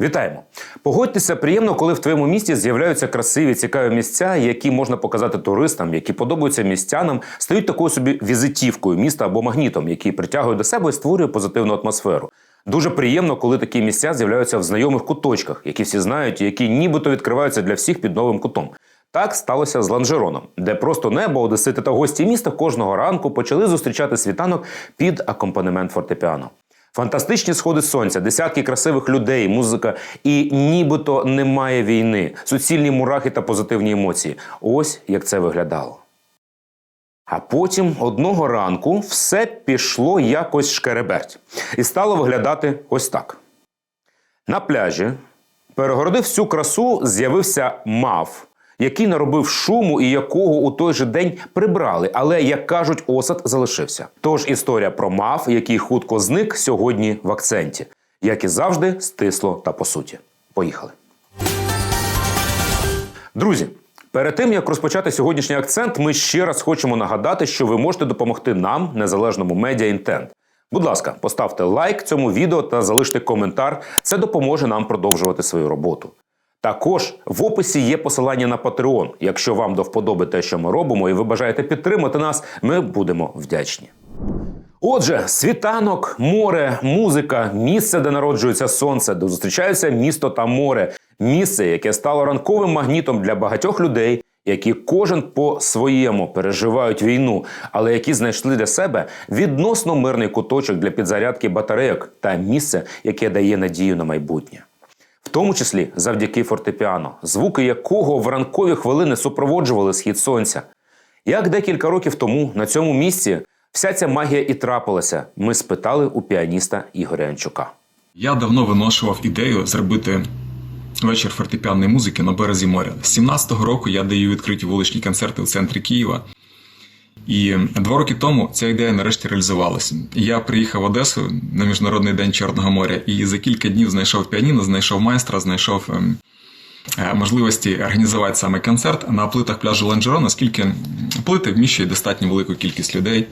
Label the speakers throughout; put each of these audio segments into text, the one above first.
Speaker 1: Вітаємо! Погодьтеся, приємно, коли в твоєму місті з'являються красиві, цікаві місця, які можна показати туристам, які подобаються містянам, стають такою собі візитівкою міста або магнітом, який притягує до себе і створює позитивну атмосферу. Дуже приємно, коли такі місця з'являються в знайомих куточках, які всі знають, і які нібито відкриваються для всіх під новим кутом. Так сталося з Ланжероном, де просто небо, одесити та гості міста кожного ранку почали зустрічати світанок під акомпанемент фортепіано. Фантастичні сходи сонця, десятки красивих людей, музика, і нібито немає війни, суцільні мурахи та позитивні емоції. Ось як це виглядало. А потім одного ранку все пішло якось шкереберть і стало виглядати ось так. На пляжі перегородив всю красу, з'явився мав, який наробив шуму і якого у той же день прибрали. Але, як кажуть, осад залишився. Тож історія про мав, який хутко зник сьогодні в акценті, як і завжди, стисло та по суті. Поїхали. Друзі, перед тим як розпочати сьогоднішній акцент, ми ще раз хочемо нагадати, що ви можете допомогти нам, незалежному медіа інтент. Будь ласка, поставте лайк цьому відео та залиште коментар. Це допоможе нам продовжувати свою роботу. Також в описі є посилання на Patreon. Якщо вам до вподоби те, що ми робимо, і ви бажаєте підтримати нас, ми будемо вдячні. Отже, світанок, море, музика, місце, де народжується сонце, де зустрічаються місто та море, місце, яке стало ранковим магнітом для багатьох людей, які кожен по своєму переживають війну, але які знайшли для себе відносно мирний куточок для підзарядки батарейок та місце, яке дає надію на майбутнє. Тому числі завдяки фортепіано, звуки якого в ранкові хвилини супроводжували схід сонця. Як декілька років тому на цьому місці вся ця магія і трапилася, ми спитали у піаніста Ігоря Янчука.
Speaker 2: Я давно виношував ідею зробити вечір фортепіанної музики на березі моря. З 17-го року я даю відкриті вуличні концерти у центрі Києва. І два роки тому ця ідея нарешті реалізувалася. Я приїхав в Одесу на Міжнародний день Чорного моря і за кілька днів знайшов піаніно, знайшов майстра, знайшов ем, е, можливості організувати саме концерт на плитах пляжу Ланжерон, оскільки плити вміщують достатньо велику кількість людей.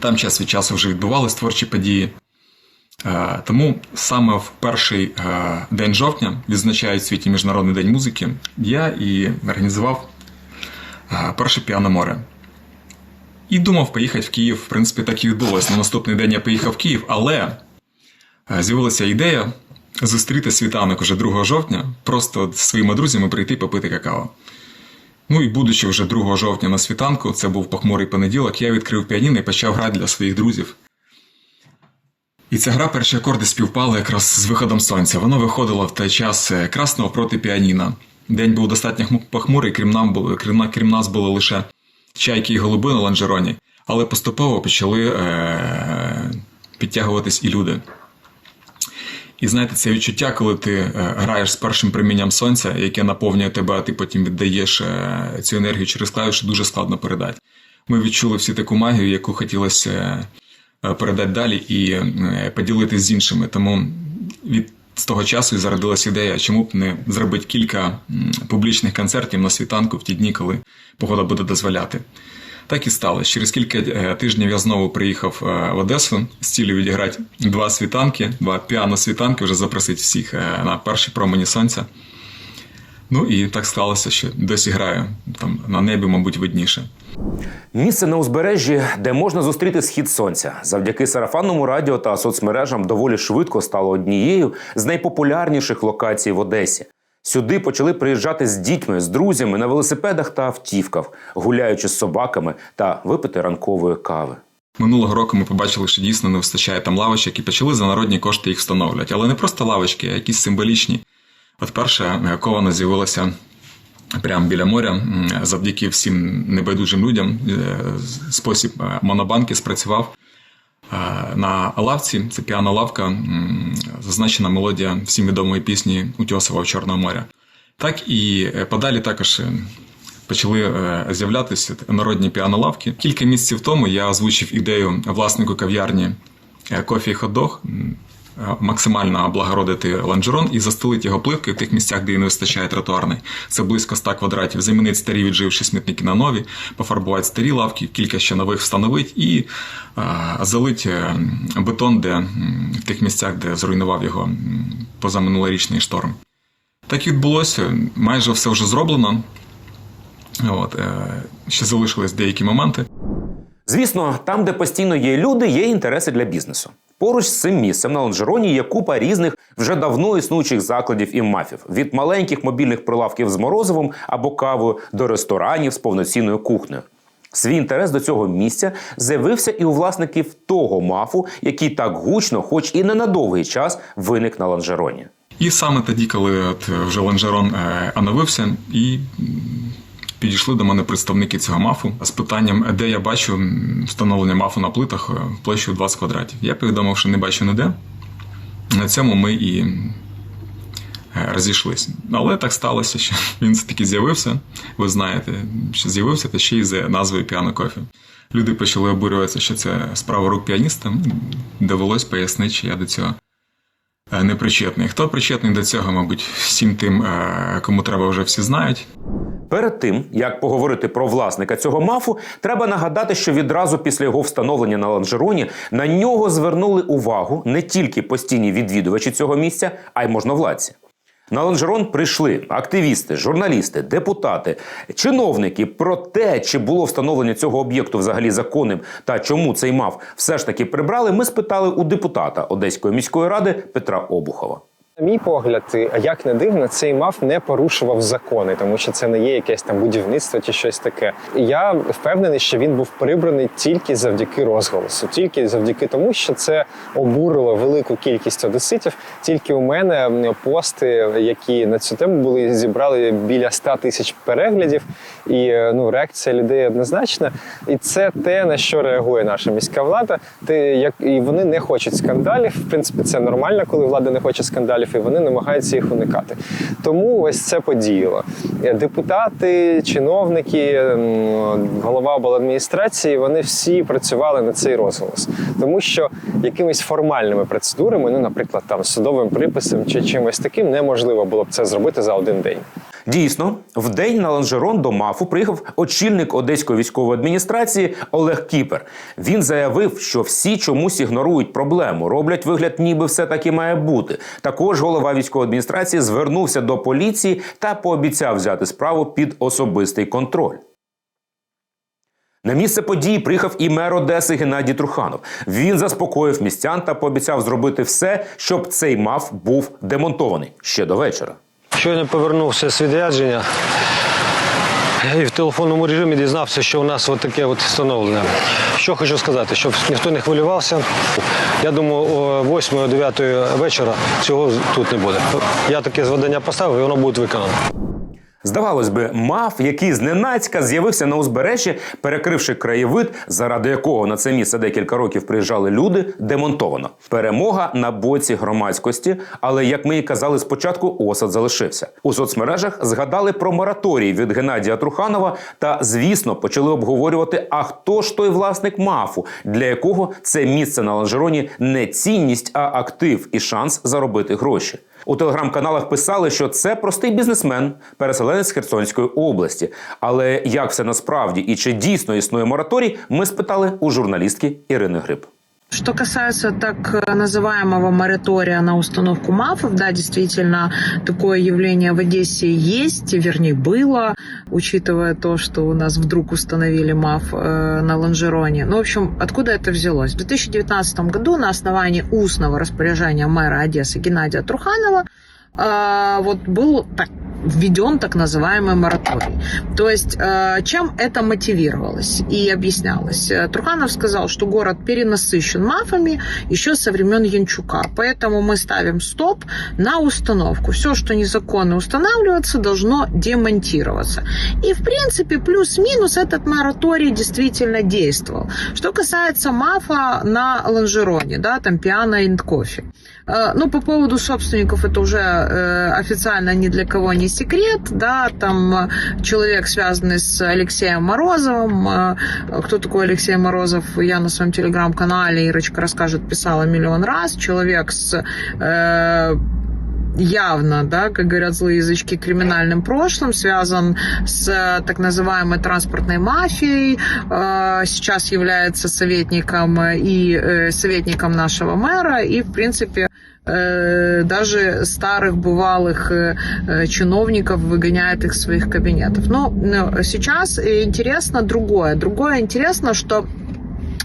Speaker 2: Там час від часу вже відбувалися творчі події. Е, Тому саме в перший е, день жовтня відзначають світі Міжнародний день музики. Я і організував перше піано море. І думав поїхати в Київ. В принципі, так і відбулося. На наступний день я поїхав в Київ, але е, з'явилася ідея зустріти світанок уже 2 жовтня, просто з своїми друзями прийти попити какао. Ну і будучи вже 2 жовтня на світанку, це був похмурий понеділок, я відкрив піаніно і почав грати для своїх друзів. І ця гра перші акорди співпали якраз з виходом сонця. Воно виходило в той час е, красного проти піаніна. День був достатньо похмурий, крім, нам було, крім, крім нас були лише чайки і голуби на ланжероні, але поступово почали е- підтягуватись і люди. І знаєте, це відчуття, коли ти е, граєш з першим промінням сонця, яке наповнює тебе, а ти потім віддаєш е, цю енергію через клавіші, дуже складно передати. Ми відчули всі таку магію, яку хотілося е, передати далі і поділитися з іншими. Тому від з того часу і зародилась ідея, чому б не зробити кілька публічних концертів на світанку в ті дні, коли погода буде дозволяти. Так і сталося. Через кілька е, тижнів я знову приїхав е, в Одесу з цілею відіграти два світанки, два піано-світанки, вже запросити всіх е, на перші промені сонця. Ну і так сталося, що досі граю там на небі, мабуть, видніше.
Speaker 1: Місце на узбережжі, де можна зустріти схід сонця, завдяки сарафанному радіо та соцмережам доволі швидко стало однією з найпопулярніших локацій в Одесі. Сюди почали приїжджати з дітьми, з друзями на велосипедах та автівках, гуляючи з собаками та випити ранкової кави.
Speaker 2: Минулого року ми побачили, що дійсно не вистачає там лавочок і почали за народні кошти їх встановлювати. Але не просто лавочки, а якісь символічні. От перша кована з'явилася прямо біля моря завдяки всім небайдужим людям. Е, Спосіб е, монобанки спрацював. Е, На лавці, це піано лавка, зазначена мелодія всім відомої пісні Утьосова Чорного моря. Так і подалі також почали з'являтися народні піанолавки. Кілька місяців тому я озвучив ідею власнику кав'ярні кофі ходох максимально облагородити ланжерон і застелити його плиткою в тих місцях, де і не вистачає тротуарний. Це близько 100 квадратів. Замінити старі відживші смітники на нові, пофарбувати старі лавки, кілька ще нових встановити і е, залити е, бетон, де в тих місцях, де зруйнував його позаминулорічний шторм. Так і відбулося, майже все вже зроблено. От, е, ще залишились деякі моменти.
Speaker 1: Звісно, там, де постійно є люди, є інтереси для бізнесу. Поруч з цим місцем на Лонжероні є купа різних вже давно існуючих закладів і мафів від маленьких мобільних прилавків з морозивом або кавою до ресторанів з повноцінною кухнею. Свій інтерес до цього місця з'явився і у власників того мафу, який так гучно, хоч і не на довгий час, виник на Ланжероні.
Speaker 2: І саме тоді, коли от вже Ланжерон е, оновився, і підійшли до мене представники цього мафу з питанням, де я бачу встановлення мафу на плитах е, площею 20 квадратів. Я повідомив, що не бачу ніде. На цьому ми і е, розійшлися. Але так сталося, що він все-таки з'явився. Ви знаєте, що з'явився та ще й за назвою Піано Кофі. Люди почали обурюватися, що це справа рук піаніста. Довелось пояснити, що я до цього е, не причетний. Хто причетний до цього, мабуть, всім тим, е, кому треба вже всі знають.
Speaker 1: Перед тим як поговорити про власника цього мафу, треба нагадати, що відразу після його встановлення на ланжероні на нього звернули увагу не тільки постійні відвідувачі цього місця, а й можновладці. На ланжерон прийшли активісти, журналісти, депутати, чиновники про те, чи було встановлення цього об'єкту взагалі законним та чому цей мав все ж таки прибрали. Ми спитали у депутата Одеської міської ради Петра Обухова.
Speaker 3: На мій погляд, як не дивно, цей МАФ не порушував закони, тому що це не є якесь там будівництво чи щось таке. Я впевнений, що він був прибраний тільки завдяки розголосу, тільки завдяки тому, що це обурило велику кількість одеситів. Тільки у мене пости, які на цю тему були, зібрали біля 100 тисяч переглядів, і е, ну реакція людей однозначна. І це те, на що реагує наша міська влада. Те, як і вони не хочуть скандалів. В принципі, це нормально, коли влада не хоче скандалів, і вони намагаються їх уникати. Тому ось це подіяло. Депутати, чиновники, голова обладміністрації, вони всі працювали на цей розголос, тому що якимись формальними процедурами, ну, наприклад, там судовим приписом чи чимось таким, неможливо було б це зробити за один день.
Speaker 1: Дійсно, в день на ланжерон до МАФу приїхав очільник одеської військової адміністрації Олег Кіпер. Він заявив, що всі чомусь ігнорують проблему, роблять вигляд, ніби все таки має бути. Також голова військової адміністрації звернувся до поліції та пообіцяв взяти справу під особистий контроль. На місце події приїхав і мер Одеси Геннадій Труханов. Він заспокоїв містян та пообіцяв зробити все, щоб цей МАФ був демонтований ще до вечора.
Speaker 4: Щойно повернувся з відрядження і в телефонному режимі дізнався, що у нас от таке от встановлене. Що хочу сказати, щоб ніхто не хвилювався. Я думаю, о 8-9 вечора цього тут не буде. Я таке зведення поставив, і воно буде виконано.
Speaker 1: Здавалось би, маф, який зненацька з'явився на узбережжі, перекривши краєвид, заради якого на це місце декілька років приїжджали люди, демонтовано. Перемога на боці громадськості, але як ми і казали спочатку, осад залишився. У соцмережах згадали про мораторій від Геннадія Труханова та, звісно, почали обговорювати, а хто ж той власник мафу, для якого це місце на ланжероні не цінність, а актив і шанс заробити гроші. У телеграм-каналах писали, що це простий бізнесмен, переселенець Херсонської області. Але як все насправді і чи дійсно існує мораторій, ми спитали у журналістки Ірини Гриб.
Speaker 5: Что касается так называемого моратория на установку МАФов, да, действительно, такое явление в Одессе есть, вернее, было, учитывая то, что у нас вдруг установили МАФ э, на Ланжероне. Ну, в общем, откуда это взялось? В 2019 году на основании устного распоряжения мэра Одессы Геннадия Труханова э, вот был так, введен так называемый мораторий. То есть э, чем это мотивировалось и объяснялось? Э, Труханов сказал, что город перенасыщен мафами еще со времен Янчука, поэтому мы ставим стоп на установку. Все, что незаконно устанавливаться, должно демонтироваться. И, в принципе, плюс-минус этот мораторий действительно действовал. Что касается мафа на Ланжероне, да, там пиано и кофе. Э, Ну, по поводу собственников это уже э, официально ни для кого не секрет, да, там э, человек, связанный с Алексеем Морозовым. Э, Кто такой Алексей Морозов, я на своем телеграм-канале, Ирочка расскажет, писала миллион раз. Человек с явно, да, как говорят злые язычки, криминальным прошлым, связан с так называемой транспортной мафией, сейчас является советником и советником нашего мэра, и, в принципе, даже старых бывалых э, э, чиновников выгоняет их из своих кабинетов. Но э, сейчас интересно другое. Другое интересно, что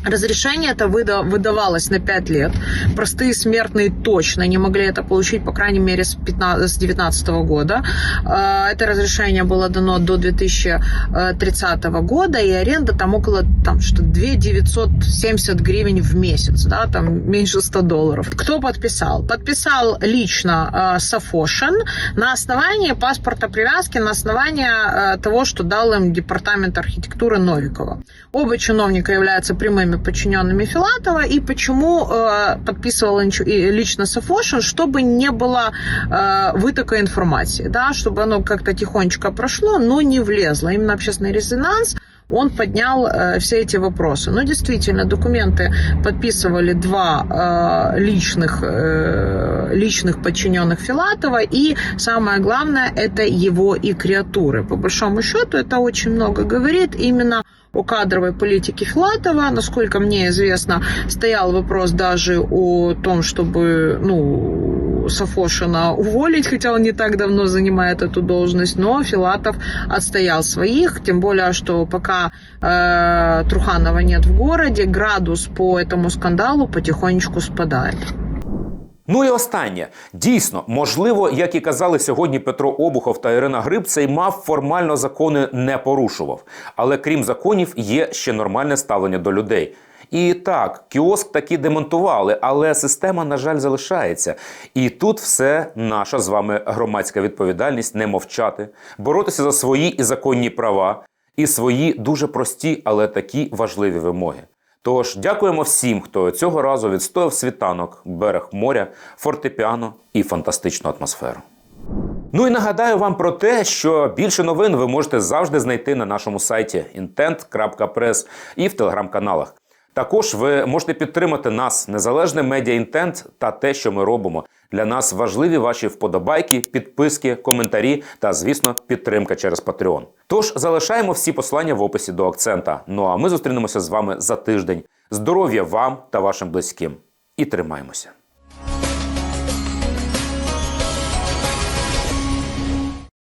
Speaker 5: Разрешение это выда- выдавалось на 5 лет. Простые смертные точно не могли это получить, по крайней мере, с 2019 года. Э, Это разрешение было дано до 2030 года, и аренда там около там, что 2 970 гривен в месяц, да, там меньше 100 долларов. Кто подписал? Подписал лично э, Сафошин на основании паспорта привязки, на основании э, того, что дал им департамент архитектуры Новикова. Оба чиновника являются прямыми подчиненными Филатова, и почему э, подписывал лично Сафошин, чтобы не было э, вытока информации, да, чтобы оно как-то тихонечко прошло, но не влезло. Именно общественный резонанс он поднял э, все эти вопросы. Но действительно, документы подписывали два э, личных, э, личных подчиненных Филатова, и самое главное, это его и креатуры. По большому счету, это очень много говорит именно о кадровой политике Филатова. Насколько мне известно, стоял вопрос даже о том, чтобы, ну, Сафошина уволить, хотя он не так давно занимает эту должность, но Филатов отстоял своих, тем более, что пока э, Труханова нет в городе, градус по этому скандалу потихонечку спадает.
Speaker 1: Ну і останнє. Дійсно, можливо, як і казали сьогодні Петро Обухов та Ірина Гриб, цей мав формально закони не порушував. Але крім законів, є ще нормальне ставлення до людей. І так, кіоск таки демонтували, але система, на жаль, залишається. І тут все наша з вами громадська відповідальність не мовчати, боротися за свої і законні права, і свої дуже прості, але такі важливі вимоги. Тож дякуємо всім, хто цього разу відстояв світанок, берег моря, фортепіано і фантастичну атмосферу. Ну і нагадаю вам про те, що більше новин ви можете завжди знайти на нашому сайті intent.press і в телеграм-каналах. Також ви можете підтримати нас, незалежне медіа інтент та те, що ми робимо. Для нас важливі ваші вподобайки, підписки, коментарі та, звісно, підтримка через Patreon. Тож залишаємо всі послання в описі до акцента. Ну а ми зустрінемося з вами за тиждень. Здоров'я вам та вашим близьким. І тримаємося.